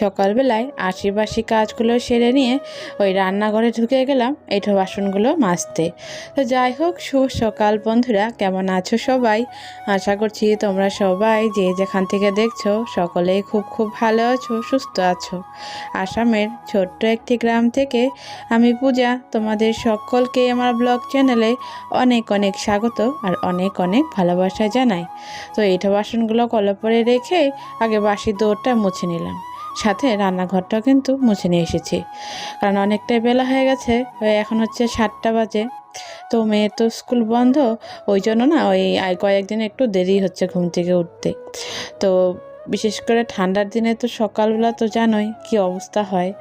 সকালবেলায় আশিবাসি কাজগুলো সেরে নিয়ে ওই রান্নাঘরে ঢুকে গেলাম এঁঠো বাসনগুলো মাজতে। তো যাই হোক, শুভ সকাল বন্ধুরা, কেমন আছো সবাই? আশা করছি তোমরা সবাই যে যেখান থেকে দেখছ সকলেই খুব খুব ভালো আছো, সুস্থ আছো। আসামের ছোট্ট একটি গ্রাম থেকে আমি পূজা, তোমাদের সকলকে আমার ব্লগ চ্যানেলে অনেক অনেক স্বাগত আর অনেক অনেক ভালোবাসা জানাই। তো এঁঠো বাসনগুলো কলপরে রেখে আগে বাসি দৌড়টা মুছে নিলাম। সাথে রান্নাঘরটাও কিন্তু মুছে নিয়ে এসেছি। কারণ অনেকটাই বেলা হয়ে গেছে এখন হচ্ছে সাতটা বাজে। তো মেয়ের তো স্কুল বন্ধ, ওই জন্য না ওই কয়েকদিন একটু দেরি হচ্ছে ঘুম থেকে উঠতে। তো বিশেষ করে ঠান্ডার দিনে তো সকালবেলা তো জানোই কি অবস্থা হয়।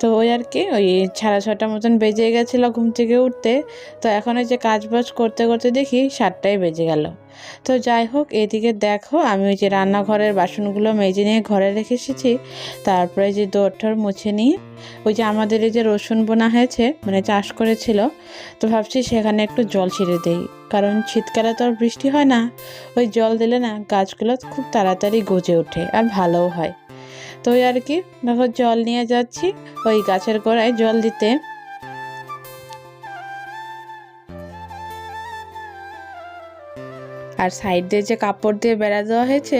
তো ওই আর কি, ওই সাড়ে ছটার মতন বেজে গেছিল ঘুম থেকে উঠতে। তো এখন ওই যে কাজ বাজ করতে করতে দেখি সাতটাই বেজে গেল। তো যাই হোক, এদিকে দেখো, আমি ওই যে রান্নাঘরের বাসনগুলো মেজে নিয়ে ঘরে রেখে এসেছি। তারপরে যে দৌড়ঠর মুছে নিয়ে ওই যে আমাদের এই যে রসুন বোনা হয়েছে মানে চাষ করেছিল, তো ভাবছি সেখানে একটু জল ছিঁড়ে দেই। কারণ শীতকালে তো আর বৃষ্টি হয় না, ওই জল দিলে না গাছগুলো খুব তাড়াতাড়ি গজে ওঠে আর ভালোও হয়। তো ওই আর কি, দেখো জল নিয়ে যাচ্ছি, ওই গাছের গোড়ায় জল দিতে। আর সাইড দিয়ে যে কাপড় দিয়ে বেড়া দেওয়া হয়েছে,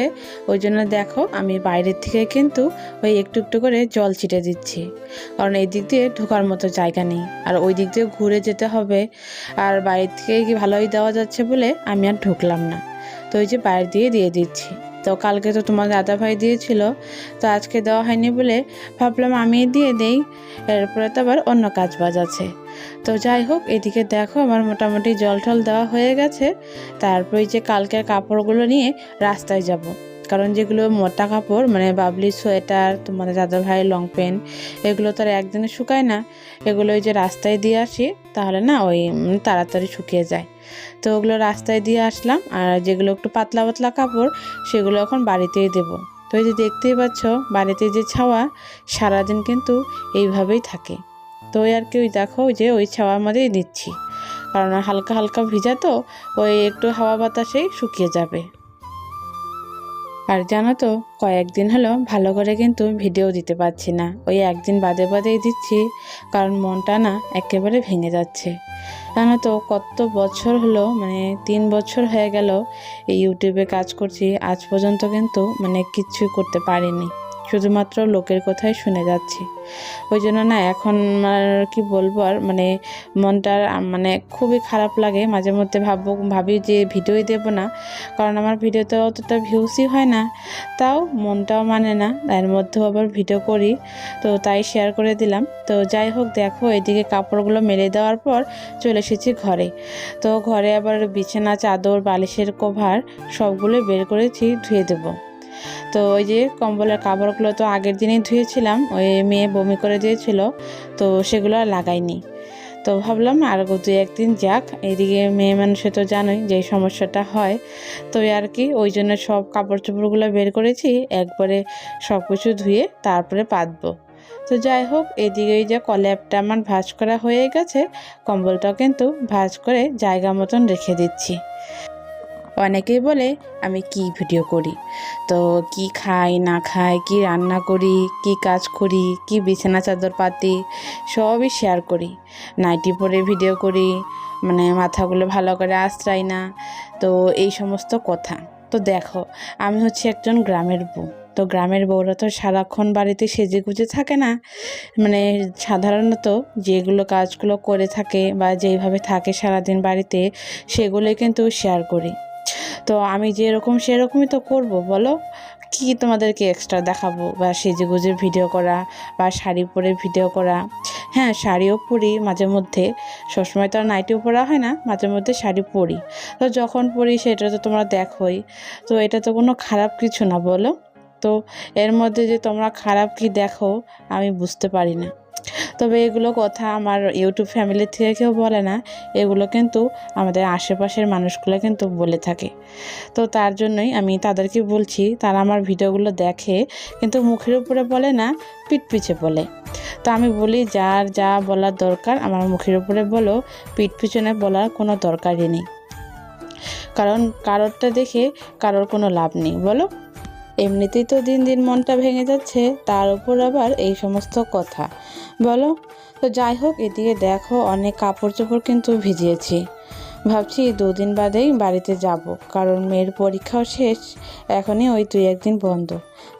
ওই জন্য দেখো আমি বাইরের থেকে কিন্তু ওই একটু একটু করে জল ছিটে দিচ্ছি। কারণ এই দিক দিয়ে ঢোকার মতো জায়গা নেই। আর ওই দিক দিয়ে ঘুরে যেতে হবে। আর বাইরের থেকে কি ভালোই দেওয়া যাচ্ছে বলে আমি আর ঢুকলাম না। তো ওই যে বাইরে দিয়ে দিয়ে দিচ্ছি। তো কালকে তো তোমার দাদা ভাই দিয়েছিল, তো আজকে দেওয়া হয়নি বলে ভাবলাম আমি দিয়ে দেই। এরপরে তো আবার অন্য কাজ বাজ আছে। তো যাই হোক, এদিকে দেখো আমার মোটামুটি জল টল দেওয়া হয়ে গেছে। তারপরে যে কালকের কাপড়গুলো নিয়ে রাস্তায় যাব। কারণ যেগুলো মোটা কাপড় মানে বাবলি সোয়েটার তোমাদের দাদা ভাইয়ের লং প্যান্ট এগুলো তো আর একদিনে শুকায় না। এগুলো ওই যে রাস্তায় দিয়ে আসি, তাহলে না ওই তাড়াতাড়ি শুকিয়ে যায়। তো ওগুলো রাস্তায় দিয়ে আসলাম, আর যেগুলো একটু পাতলা পাতলা কাপড়, সেগুলো এখন বাড়িতেই দেবো। তো এই যে দেখতেই পাচ্ছ, বাড়িতে যে ছাওয়া, সারাদিন কিন্তু এইভাবেই থাকে। তো আর কি, ওই দেখো যে ওই ছাওয়ার মধ্যেই দিচ্ছি। কারণ হালকা হালকা ভিজা তো, ওই একটু হাওয়া বাতাসেই শুকিয়ে যাবে। আর জানো তো, কয়েকদিন হলো ভালো করে কিন্তু ভিডিও দিতে পারছি না। ওই একদিন বাদে বাদেই দিচ্ছি, কারণ মনটা না একেবারে ভেঙে যাচ্ছে। জানো তো, কত বছর হলো মানে তিন বছর হয়ে গেল এই ইউটিউবে কাজ করছি, আজ পর্যন্ত কিন্তু মানে কিচ্ছুই করতে পারিনি। শুধুমাত্র লোকের কথাই শুনে যাচ্ছি। ওই জন্য না, এখন কি বলব, আর মানে মনটা মানে খুবই খারাপ লাগে। মাঝে মধ্যে ভাববো, ভাবি যে ভিডিওই দেবো না, কারণ আমার ভিডিওতে অতটা ভিউসই হয় না। তাও মনটাও মানে না, এর মধ্যেও আবার ভিডিও করি, তো তাই শেয়ার করে দিলাম। তো যাই হোক, দেখো, এদিকে কাপড়গুলো মেলে দেওয়ার পর চলে এসেছি ঘরে। তো ঘরে আবার বিছানা, চাদর, বালিশের কভার সবগুলো বের করেছি, ধুয়ে দেবো। তো ওই যে কম্বলের কাপড়গুলো তো আগের দিনেই ধুয়েছিলাম, ওই মেয়ে বমি করে দিয়েছিল, তো সেগুলো আর লাগাইনি। তো ভাবলাম আর দু একদিন যাক, এইদিকে মেয়ে মানুষে তো জানোই যে সমস্যাটা হয়। তো আর কি, ওই জন্য সব কাপড় চোপড়গুলো বের করেছি, একবারে সব কিছু ধুয়ে তারপরে পাতবো। তো যাই হোক এদিকে ওই যে কলেপটা আমার ভাঁজ করা হয়ে গেছে, কম্বলটাও কিন্তু ভাঁজ করে জায়গা মতন রেখে দিচ্ছি। অনেকেই বলে, আমি কি ভিডিও করি? তো কি খাই, না খাই, কি রান্না করি, কি কাজ করি, কি বিছানা, চাদর, পাতি, সবই শেয়ার করি। নাইটি পরে ভিডিও করি মানে মাথাগুলো ভালো করে আশ্রাই না, তো এই সমস্ত কথা। তো দেখো, আমি হচ্ছে একজন গ্রামের বউ। তো গ্রামের বউরা তো সারাক্ষণ বাড়িতে সেজে গুজে থাকে না। মানে সাধারণত যেগুলো কাজগুলো করে থাকে বা যেইভাবে থাকে সারাদিন বাড়িতে, সেগুলোই কিন্তু শেয়ার করি। তো আমি যেরকম সেরকমই তো করব, বলো? কি তোমাদেরকে এক্সট্রা দেখাবো? বা সেজে গুজে ভিডিও করা, বা শাড়ি পরে ভিডিও করা। হ্যাঁ শাড়িও পরি মাঝে মধ্যে। সবসময় তো আর নাইটিও পরা হয় না, মাঝে মধ্যে শাড়ি পরি। তো যখন পরি সেটা তো তোমরা দেখোই। তো এটা তো কোনো খারাপ কিছু না, বলো? তো এর মধ্যে যে তোমরা খারাপ কি দেখো, আমি বুঝতে পারি না। তবে এগুলো কথা আমার ইউটিউব ফ্যামিলি থেকে কেউ বলে না। এগুলো কিন্তু আমাদের আশেপাশের মানুষগুলো কিন্তু বলে থাকে। তো তার জন্যই আমি তাদেরকে বলছি, তারা আমার ভিডিওগুলো দেখে কিন্তু মুখের উপরে বলে না, পিঠ পিছে বলে। তো আমি বলি, যার যা বলার দরকার আমার মুখের উপরে বলো, পিঠ পিছনে বলার কোনো দরকারই নেই। কারণ কারোরটা দেখে কারোর কোনো লাভ নেই, বলো। এমনিতেই তো দিন দিন মনটা ভেঙে যাচ্ছে, তার উপর আবার এই সমস্ত কথা। বলো, তো যাই হোক, এদিকে দেখো অনেক কাপড় চোপড় কিন্তু ভিজিয়েছি। ভাবছি দুদিন বাদেই বাড়িতে যাব, কারণ মেয়ের পরীক্ষাও শেষ, এখনই ওই দুই একদিন বন্ধ।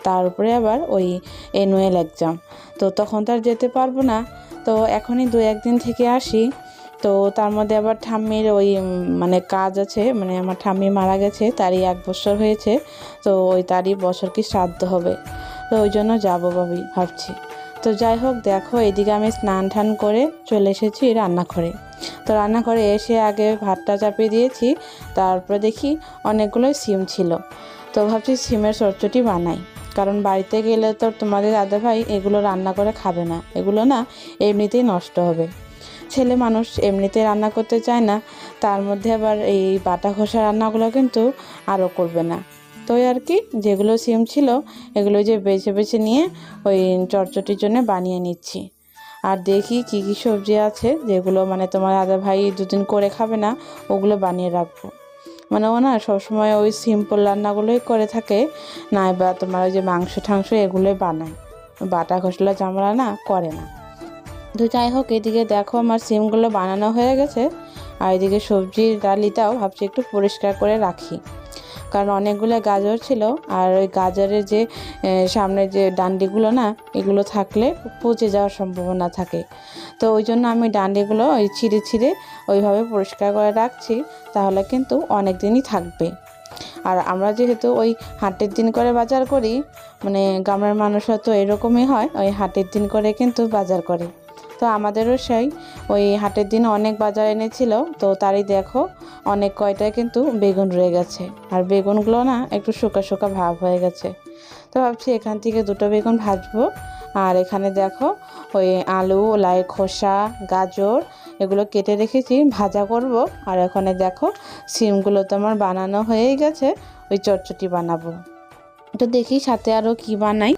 তার উপরে আবার ওই অ্যানুয়াল এক্সাম তো তখন তো আর যেতে পারব না, তো এখনই দু একদিন থেকে আসি। তো তার মধ্যে আবার ঠাম্মির ওই মানে কাজ আছে মানে আমার ঠাম্মি মারা গেছে, তারই এক বছর হয়েছে, তো ওই তারই বছর কি শ্রাদ্ধ হবে, তো ওই জন্য যাব ভাবি, ভাবছি। তো যাই হোক, দেখো, এদিকে আমি স্নান টান করে চলে এসেছি রান্নাঘরে। তো রান্নাঘরে এসে আগে ভাতটা চাপিয়ে দিয়েছি, তারপরে দেখি অনেকগুলো সিম ছিল। তো ভাবছি সিমের চটচটি বানাই, কারণ বাড়িতে গেলে তো তোমাদের দাদা ভাই এগুলো রান্না করে খাবে না, এগুলো না এমনিতেই নষ্ট হবে। ছেলে মানুষ এমনিতে রান্না করতে চায় না, তার মধ্যে আবার এই বাটা ঘষা রান্নাগুলো কিন্তু আরও করবে না। তো আর কি, যেগুলো সিম ছিল, এগুলো যে বেছে বেছে নিয়ে ওই চটচটির জন্য বানিয়ে নিচ্ছি। আর দেখি কি কি সবজি আছে, যেগুলো মানে তোমার দাদা ভাই দুদিন করে খাবে না, ওগুলো বানিয়ে রাখব। মানে ও না সবসময় ওই সিম্পল রান্নাগুলোই করে থাকে, না বা তোমার ওই যে মাংস ঠাংস এগুলোই বানায়। বাটা ঘষলা চামড়া না, করে না। তো যাই হোক এদিকে দেখো আমার সিমগুলো বানানো হয়ে গেছে। আর এদিকে সবজির ডালিটাও ভাবছি একটু পরিষ্কার করে রাখি। কারণ অনেকগুলো গাজর ছিল আর ওই গাজরের যে এ, সামনের যে ডান্ডিগুলো না এগুলো থাকলে পচে যাওয়ার সম্ভাবনা থাকে। তো ওই জন্য আমি ডান্ডিগুলো ওই ছিঁড়ে ছিঁড়ে ওইভাবে পরিষ্কার করে রাখছি তাহলে কিন্তু অনেক দিনই থাকবে। আর আমরা যেহেতু ওই হাটের দিন করে বাজার করি মানে গ্রামের মানুষরা তো এরকমই হয় ওই হাটের দিন করে কিন্তু বাজার করে। তো আমাদেরও সেই। ওই হাটের দিন অনেক বাজার এনেছিল। তো তারই দেখো, অনেক কয়টায় কিন্তু বেগুন রয়ে গেছে। আর বেগুনগুলো না একটু শুকা শুকা ভাব হয়ে গেছে। তো ভাবছি এখান থেকে দুটো বেগুন ভাজবো। আর এখানে দেখো, ওই আলু লাই খোসা, গাজর, এগুলো কেটে রেখেছি, ভাজা করব। আর এখানে দেখো, সিমগুলো তো আমার বানানো হয়েই গেছে, ওই চটচটি বানাবো। তো দেখি সাথে আরও কি বানাই।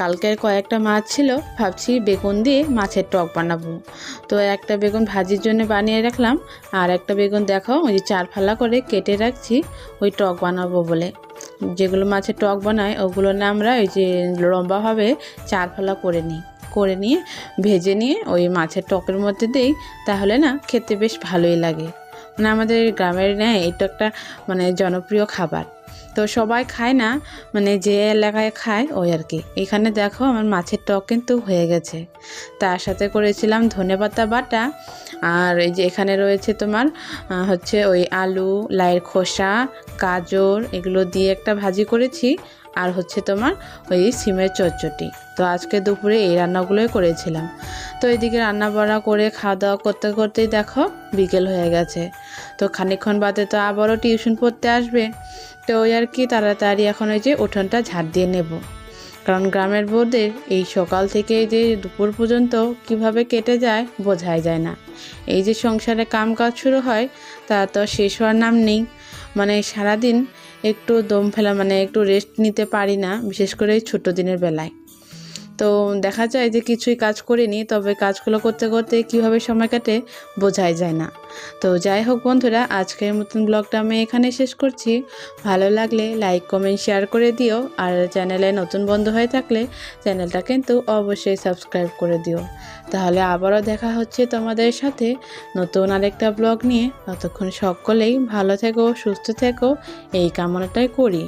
কালকের কয়েকটা মাছ ছিল, ভাবছি বেগুন দিয়ে মাছের টক বানাবো। তো একটা বেগুন ভাজির জন্য বানিয়ে রাখলাম, আর একটা বেগুন দেখো, ওই যে চার ফালা করে কেটে রাখছি, ওই টক বানাবো বলে। যেগুলো মাছের টক বানায় ওগুলো না আমরা ওই যে লম্বাভাবে চার ফালা করে নিই। করে নিয়ে, ভেজে নিয়ে ওই মাছের টকের মধ্যে দিই, তাহলে না খেতে বেশ ভালোই লাগে। মানে আমাদের গ্রামের নেয় এটা একটা মানে জনপ্রিয় খাবার। তো সবাই খায় না মানে যে এলাকায় খায় ওই আর কি। এখানে দেখো আমার মাছের টক কিন্তু হয়ে গেছে। তার সাথে করেছিলাম ধনেপাতা বাটা, আর এই যে এখানে রয়েছে তোমার হচ্ছে ওই আলু, লাইয়ের খোসা, গাজর, এগুলো দিয়ে একটা ভাজি করেছি। আর হচ্ছে তোমার ওই সিমের চচ্চটি। তো আজকে দুপুরে এই রান্নাগুলোই করেছিলাম। তো এদিকে রান্না বান্না করে খাওয়া দাওয়া করতে করতেই দেখো বিকেল হয়ে গেছে। তো খানিকক্ষণ বাদে তো আবারও টিউশন পড়তে আসবে। তো ওই আর কি তাড়াতাড়ি এখন ওই যে উঠোনটা ঝাড় দিয়ে নেব। কারণ গ্রামের বউদের এই সকাল থেকে যে দুপুর পর্যন্ত কীভাবে কেটে যায় বোঝাই যায় না। এই যে সংসারে কাম কাজ শুরু হয়, তা তো শেষ হওয়ার নাম নেই। মানে সারাদিন একটু দম ফেলা মানে একটু রেস্ট নিতে পারি না, বিশেষ করে এই ছোটো দিনের বেলায়। তো দেখা যায় যে কিছুই কাজ করিনি, তবে কাজগুলো করতে করতে কীভাবে সময় কাটে বোঝাই যায় না। তো যাই হোক বন্ধুরা, আজকের মতন ব্লগটা আমি এখানে শেষ করছি। ভালো লাগলে লাইক, কমেন্ট, শেয়ার করে দিও, আর চ্যানেলে নতুন বন্ধু হয়ে থাকলে চ্যানেলটা কিন্তু অবশ্যই সাবস্ক্রাইব করে দিও। তাহলে আবারও দেখা হচ্ছে তোমাদের সাথে নতুন আরেকটা ব্লগ নিয়ে। ততক্ষণ সকলেই ভালো থেকো, সুস্থ থেকো, এই কামনাটাই করি।